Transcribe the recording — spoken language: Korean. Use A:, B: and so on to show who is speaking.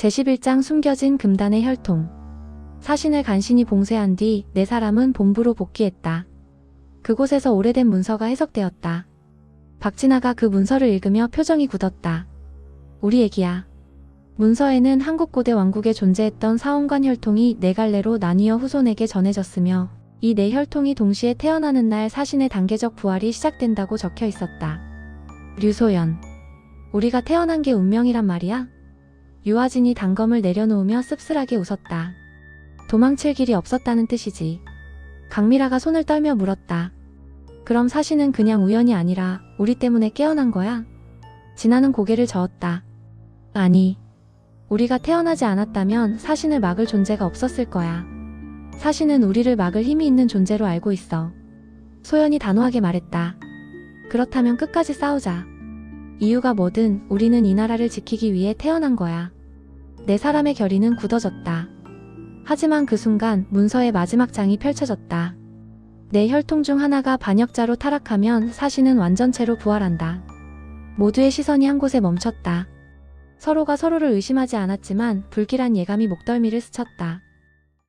A: 제11장 숨겨진 금단의 혈통. 사신을 간신히 봉쇄한 뒤 네 사람은 본부로 복귀했다. 그곳에서 오래된 문서가 해석되었다. 박진아가 그 문서를 읽으며 표정이 굳었다. 우리 애기야. 문서에는 한국 고대 왕국에 존재했던 사원관 혈통이 네 갈래로 나뉘어 후손에게 전해졌으며 이 네 혈통이 동시에 태어나는 날 사신의 단계적 부활이 시작된다고 적혀 있었다. 류소연. 우리가 태어난 게 운명이란 말이야? 유아진이 단검을 내려놓으며 씁쓸하게 웃었다. 도망칠 길이 없었다는 뜻이지. 강미라가 손을 떨며 물었다. 그럼 사신은 그냥 우연이 아니라 우리 때문에 깨어난 거야? 진아는 고개를 저었다. 아니. 우리가 태어나지 않았다면 사신을 막을 존재가 없었을 거야. 사신은 우리를 막을 힘이 있는 존재로 알고 있어. 소연이 단호하게 말했다. 그렇다면 끝까지 싸우자. 이유가 뭐든 우리는 이 나라를 지키기 위해 태어난 거야. 네 사람의 결의는 굳어졌다. 하지만 그 순간 문서의 마지막 장이 펼쳐졌다. 내 혈통 중 하나가 반역자로 타락하면 사신은 완전체로 부활한다. 모두의 시선이 한 곳에 멈췄다. 서로가 서로를 의심하지 않았지만 불길한 예감이 목덜미를 스쳤다.